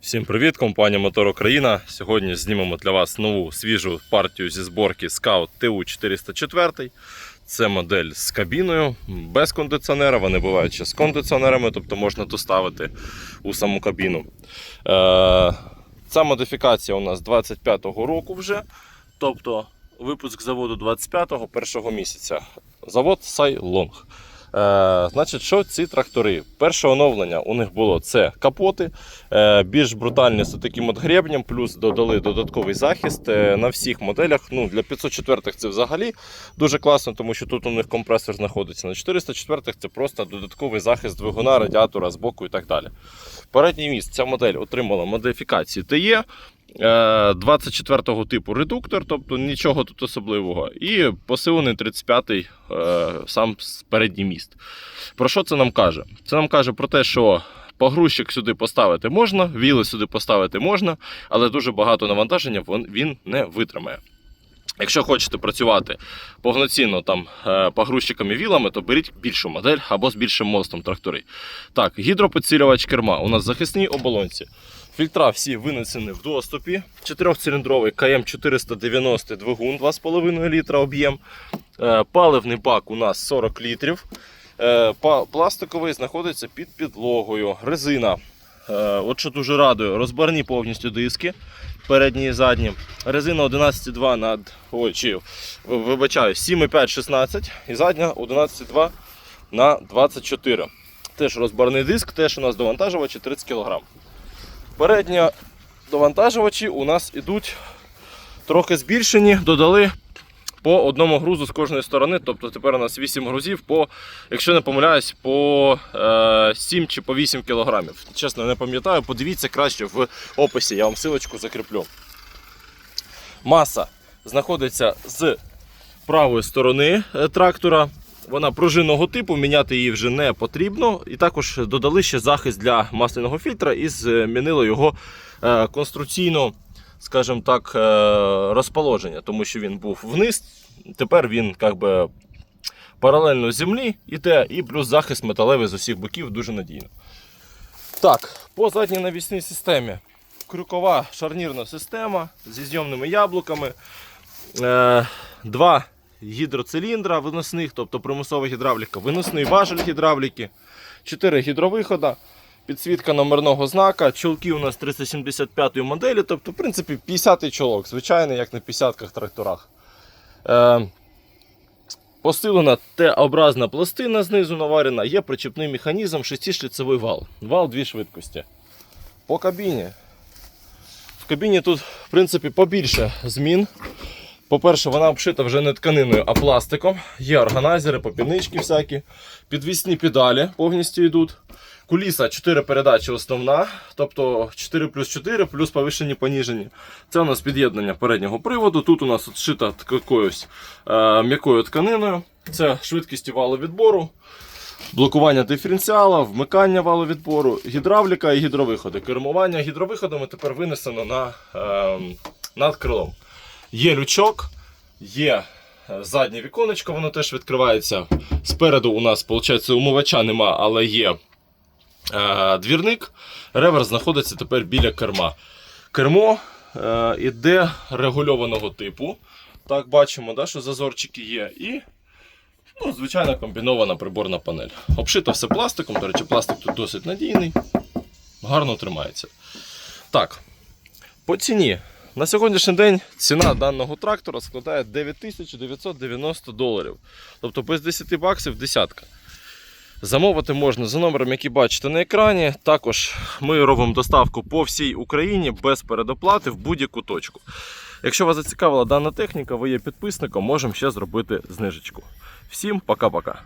Всім привіт, компанія Мотор Україна. Сьогодні знімемо для вас нову свіжу партію зі зборки Scout TU404. Це модель з кабіною, без кондиціонера. Вони бувають ще з кондиціонерами, тобто можна то ставити у саму кабіну. Е, ця модифікація у нас 25-го року вже. Тобто випуск заводу 25-го першого місяця. Завод Сайлонг. Е, значить, що ці трактори? Перше оновлення у них було це капоти, е, більш брутальні з таким от гребнем, плюс додали додатковий захист е, на всіх моделях. Ну, Для 504-х це взагалі дуже класно, тому що тут у них компресор знаходиться. На 404-х це просто додатковий захист двигуна, радіатора з боку і так далі. Передній міст ця модель отримала модифікації ТЕ. 24-го типу редуктор, тобто нічого тут особливого. І посилений 35-й е, сам передній міст. Про що це нам каже? Це нам каже про те, що погрузчик сюди поставити можна, віли сюди поставити можна, але дуже багато навантаження він не витримає. Якщо хочете працювати повноцінно там е, погрузчиками вілами, то беріть більшу модель або з більшим мостом трактори. Так, гідропідсилювач керма. У нас захисні оболонці. Фільтра всі винесені в доступі. Чотирьохциліндровий КМ490 двигун 2,5 літра об'єм. Е, Паливний бак у нас 40 літрів. Е, Пластиковий знаходиться під підлогою. Резина. Е, От що дуже радує, розбарні повністю диски. Передні і задні. Резина 11,2 над. Ой, вибачаю, 7,5 16 і задня 11,2 на 24. Теж розбарний диск, теж у нас довантажувачі 30 кг. Передні довантажувачі у нас ідуть трохи збільшені, додали по одному грузу з кожної сторони. Тобто тепер у нас 8 грузів, по, якщо не помиляюсь, по е, 7 чи по 8 кілограмів. Чесно, не пам'ятаю, подивіться краще в описі, я вам силочку закріплю. Маса знаходиться з правої сторони е, трактора. Вона пружинного типу, міняти її вже не потрібно. І також додали ще захист для масляного фільтра і змінили його е, конструкційно, скажімо так, е, розположення, тому що він був вниз. Тепер він як би, паралельно землі іде, і плюс захист металевий з усіх боків дуже надійно. Так, по задній навісній системі крюкова шарнірна система зі зйомними яблуками. Е, два гідроциліндра виносних, тобто примусова гідравліка, виносний важель гідравліки, 4 гідровихода, підсвітка номерного знака, чолки у нас 375 моделі, тобто, в принципі, 50-й чолок, звичайний, як на 50-ках тракторах. Е, Посилена Т-образна пластина знизу наварена, є причепний механізм, 6-шліцевий вал. Вал дві швидкості. По кабіні. В кабіні тут, в принципі, побільше змін. По-перше, вона обшита вже не тканиною, а пластиком. Є органайзери, попільнички всякі. Підвісні педалі повністю йдуть. Куліса 4 передачі основна, тобто 4 плюс 4 плюс повишені поніжені. Це у нас під'єднання переднього приводу. Тут у нас от шита якоюсь е, м'якою тканиною. Це швидкість валовідбору, блокування диференціала, вмикання валовідбору, гідравліка і гідровиходи. Кермування гідровиходами тепер винесено на, е, над крилом. Є лючок, є е, заднє віконечко, воно теж відкривається. Спереду у нас, виходить, умивача нема, але є е, двірник. Реверс знаходиться тепер біля керма. Кермо е, іде регульованого типу. Так, бачимо, да, що зазорчики є. І ну, звичайна комбінована приборна панель. Обшито все пластиком. До речі, пластик тут досить надійний. Гарно тримається. Так, по ціні. На сьогоднішній день ціна даного трактора складає 9990 доларів. Тобто без 10 баксів десятка. Замовити можна за номером, який бачите на екрані. Також ми робимо доставку по всій Україні без передоплати в будь-яку точку. Якщо вас зацікавила дана техніка, ви є підписником, можемо ще зробити знижечку. Всім пока-пока.